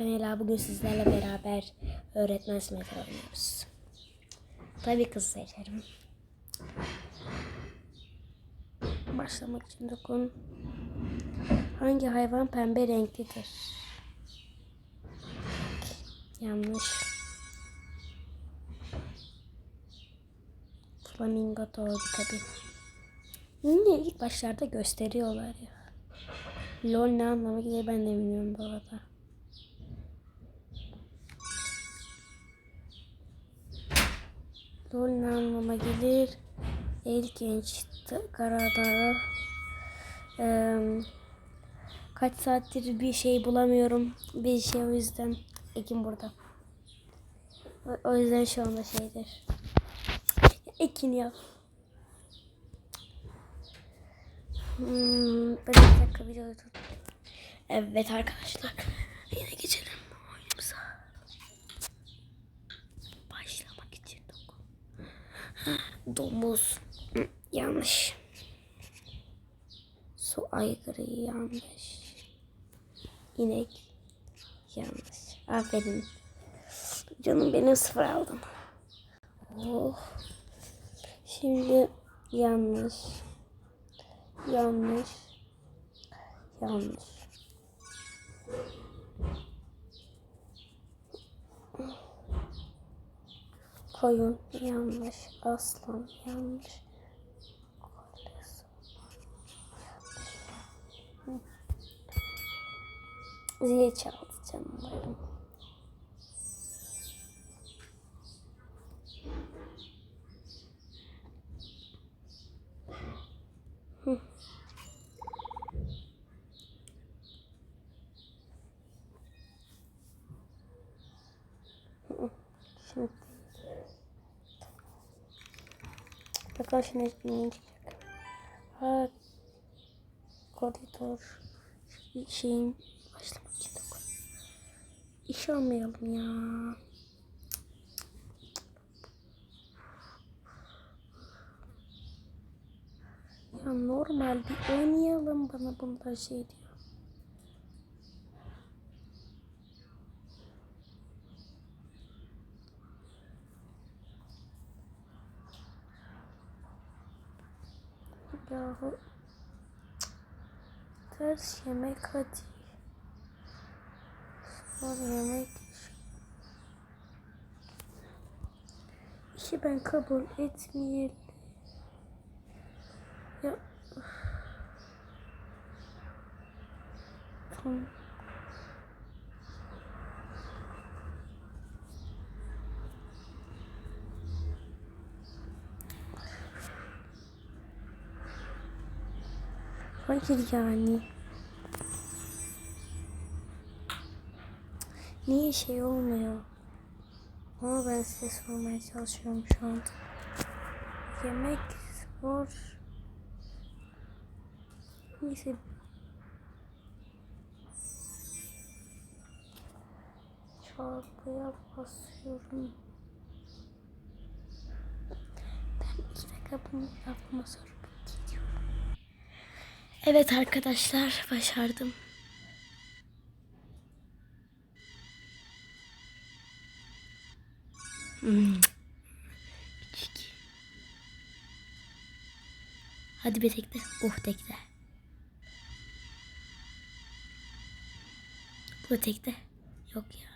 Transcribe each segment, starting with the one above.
Ben Ela bugün sizlerle beraber öğretmen sınıfı oynuyoruz. Tabii kız seçerim. Başlamak için dokun. Hangi hayvan pembe renklidir? Yanlış. Flamingo doğru tabii. Yine ilk başlarda gösteriyorlar ya. LOL ne anlama gelir ben de bilmiyorum bu arada. LOL ne anlama gelir? El genç Karadağ. Eee, kaç saattir bir şey bulamıyorum. Bir şey o yüzden Ekin burada. O- yüzden şu anda şeydir. Ekin ya. Hmm, ben bir dakika videoyu tut. Evet arkadaşlar. Yine geçelim oyunumuza. Başlamak için dokun. Domuz. Yanlış. Su aygırı yanlış. İnek yanlış. Aferin. Canım benim sıfır aldım. Oh. Şimdi yanlış. Yanlış. Yanlış. Koyun yanlış. Aslan yanlış. Kolesi. Hı. Zil çaldı. Şimdi. Bakalım şimdi ne çıkacak. Ha, koridor şeyin başlamak için dokun. İş almayalım ya. Ya normal bir oynayalım bana bunlar şey diyor. Yahu ters yemek hadi. Spor yemek. İşi ben kabul etmeyelim. Ya. Tamam. Hayır yani. Niye şey olmuyor? Ama ben size sormaya çalışıyorum şu anda. Yemek, spor. Neyse. Çarpıya basıyorum. Ben iki dakika bunu yapma sorup gidiyorum. Evet arkadaşlar başardım. Hmm. Hadi bir tekte. Oh tekte. Bu tekte. Yok ya.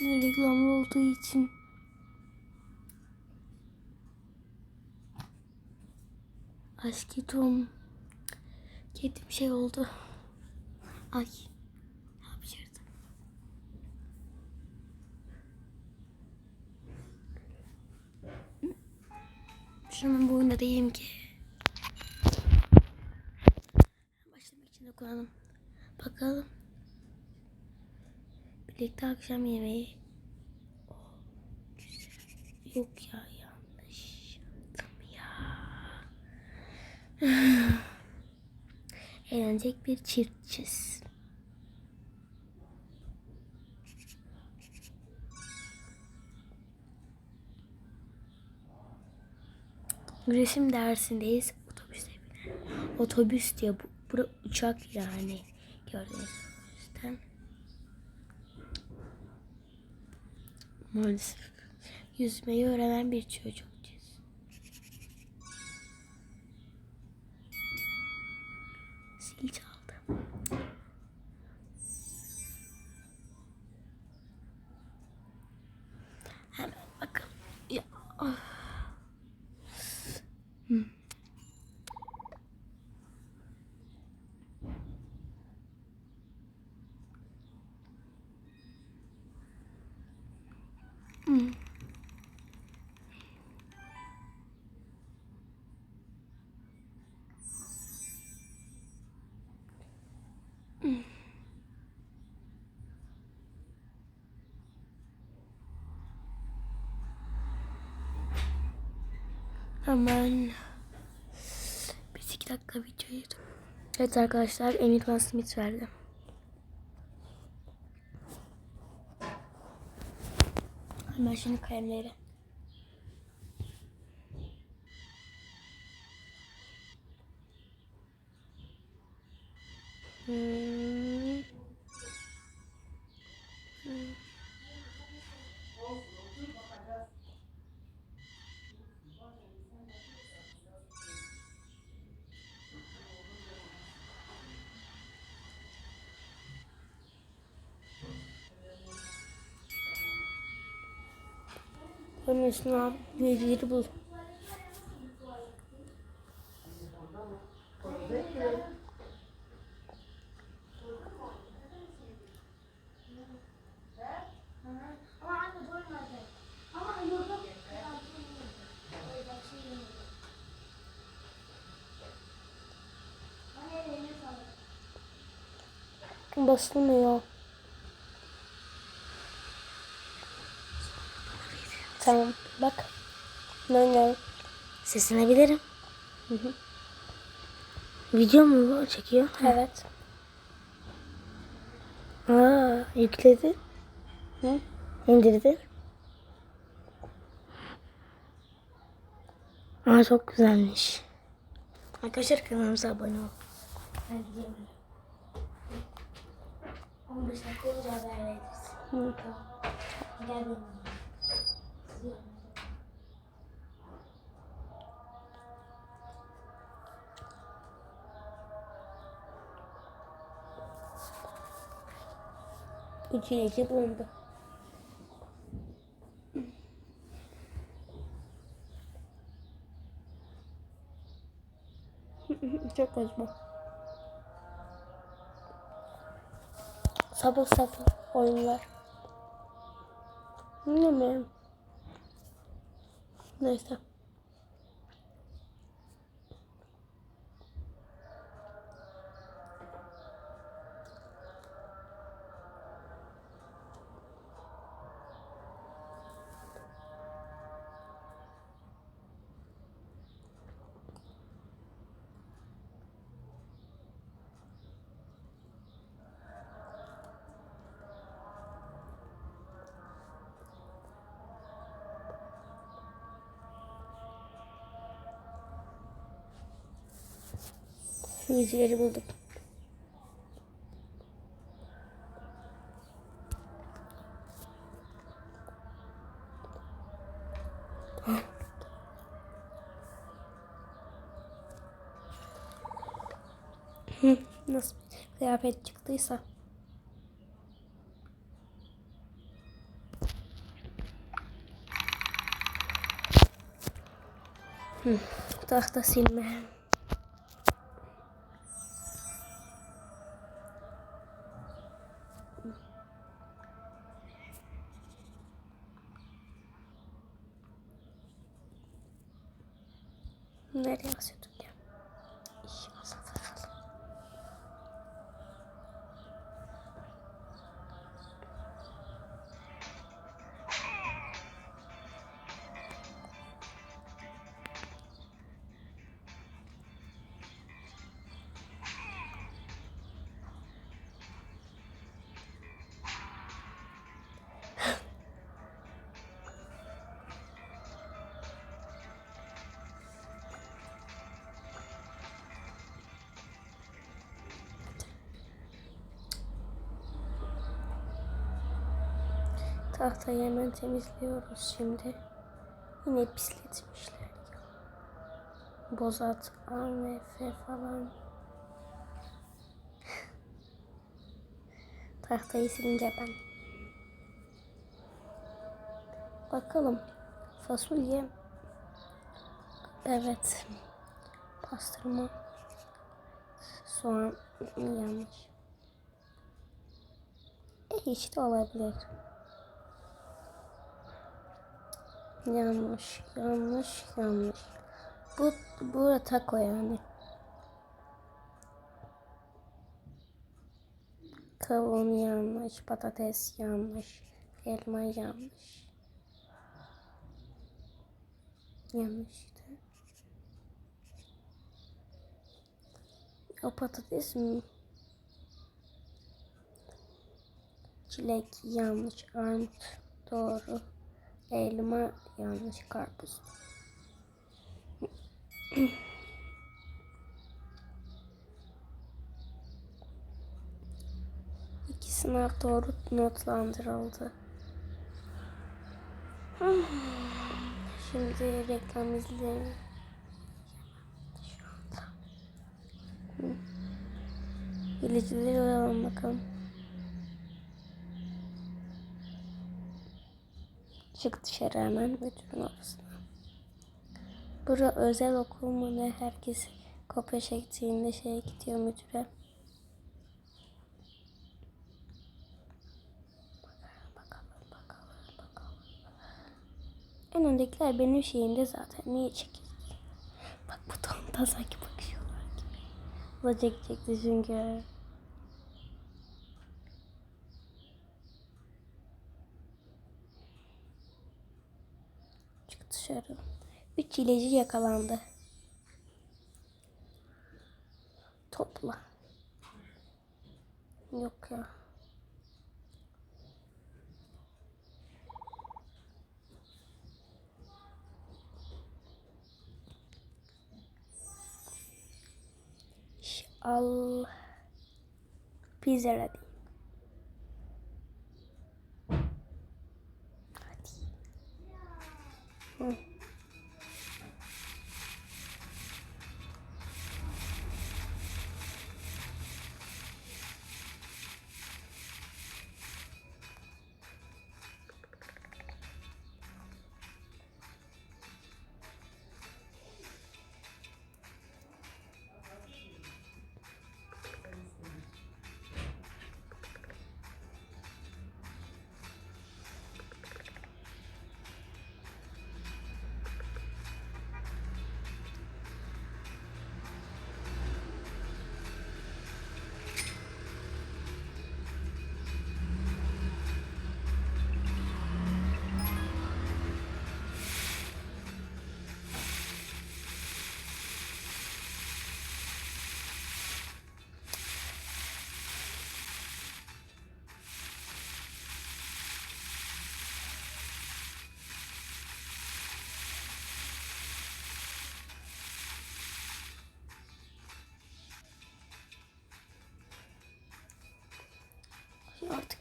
Hepsi reklamlı olduğu için. Aşkı Tom. Kedim şey oldu. Ay. Hapşırdım. Şunun boyunda değilim ki. Başlamak için de koyalım. Bakalım. Birlikte akşam yemeği. Oh. Yok ya yanlış yaptım ya. Eğlenecek bir çiftçiz. Resim dersindeyiz. Otobüste bile. Otobüs diyor. Bu, bura uçak yani. Gördüğünüz yüzden. Maalesef. Yüzmeyi öğrenen bir çocukcağız. Hemen bir iki dakika videoyu. Evet arkadaşlar Emir Van Smith verdi. Hemen şimdi kalemleri. Üstüne al. Bilgileri bul. Basılmıyor. Tamam. Bak. Ben gel. Seslenebilirim. Video mu çekiyor? Evet. Aa, yükledi. Hı? İndirdi. Aa, çok güzelmiş. Arkadaşlar kanalımıza abone ol. Ben gidiyorum. 15 dakika olunca haber veririz. Hı. Gel benim. Üç ilacı bulundu. Çok acıma. Sapı sapı oyunlar. Bilmiyorum. ናይስ Yüzleri bulduk. Hı, Nasıl kıyafet çıktıysa. Tahta silme. Tahtayı hemen temizliyoruz şimdi. Yine pisletmişler ya. Bozat, AMF falan. Tahtayı silince ben. Bakalım. Fasulye. Evet. Pastırma. Soğan yanlış. E, hiç de olabilir. Yanlış, yanlış, yanlış. Bu, bu taco yani. Kavun yanlış, patates yanlış, elma yanlış. Yanlış işte. O patates mi? Çilek yanlış, armut doğru. Elma yanlış karpuz. İki sınav doğru notlandırıldı. Şimdi reklam izleyelim. Bilicileri alalım bakalım. Çık dışarı hemen müdürün odasına. Bura özel okul mu ne? Herkes kopya çektiğinde şey gidiyor müdüre. En öndekiler benim şeyimde zaten. Niye çekiyorsun? Bak bu tonda sanki bakışıyorlar gibi. O da çekecekti çünkü. Çık dışarı. Üç hileci yakalandı. Topla. Yok ya. Al. Pizza ready.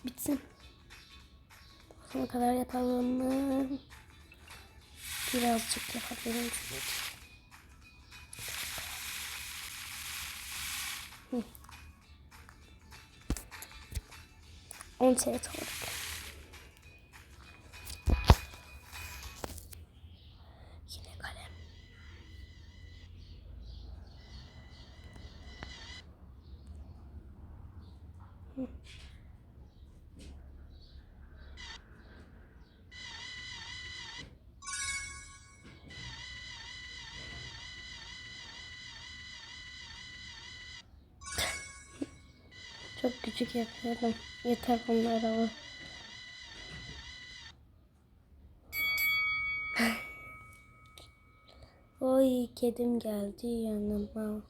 Bitsin. Sonuna kadar yapalım? Birazcık yapabilirim. Hı. 10 sene sonra. Çok küçük yapıyordum. Yeter bunlar ama. Oy kedim geldi yanıma.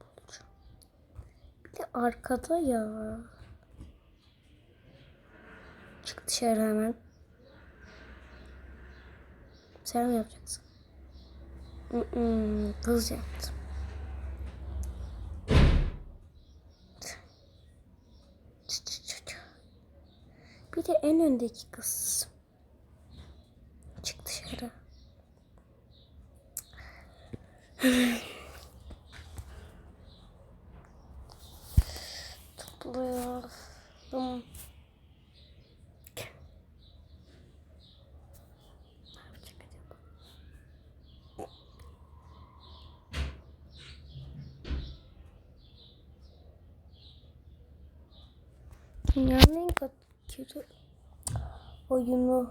Bulacağım. Bir de arkada ya. Çık dışarı hemen. Sen mi yapacaksın? Mm-mm, de en öndeki kız. Çık dışarı. Topluyorum. Kötü oyunu.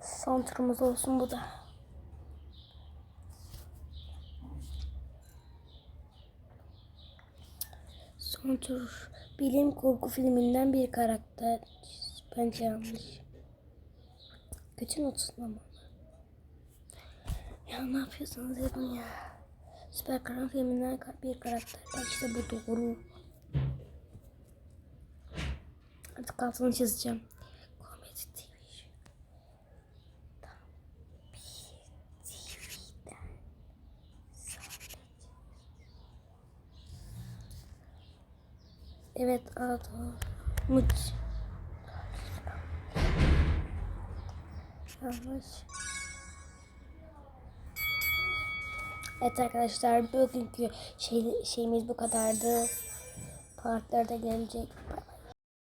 Son turumuz olsun bu da. Son bilim kurgu filminden bir karakter. Bence yanlış. Bütün otuslama. Ya ne yapıyorsunuz yapın ya. Süper kahraman filminden bir karakter. Bak işte bu doğru. Artık altını çizeceğim. Komedi TV. Tam bir TV'den sadece. Evet adı Mut. Yanlış. Evet arkadaşlar bugünkü şey, şeyimiz bu kadardı. Partlarda gelecek. Bay bay.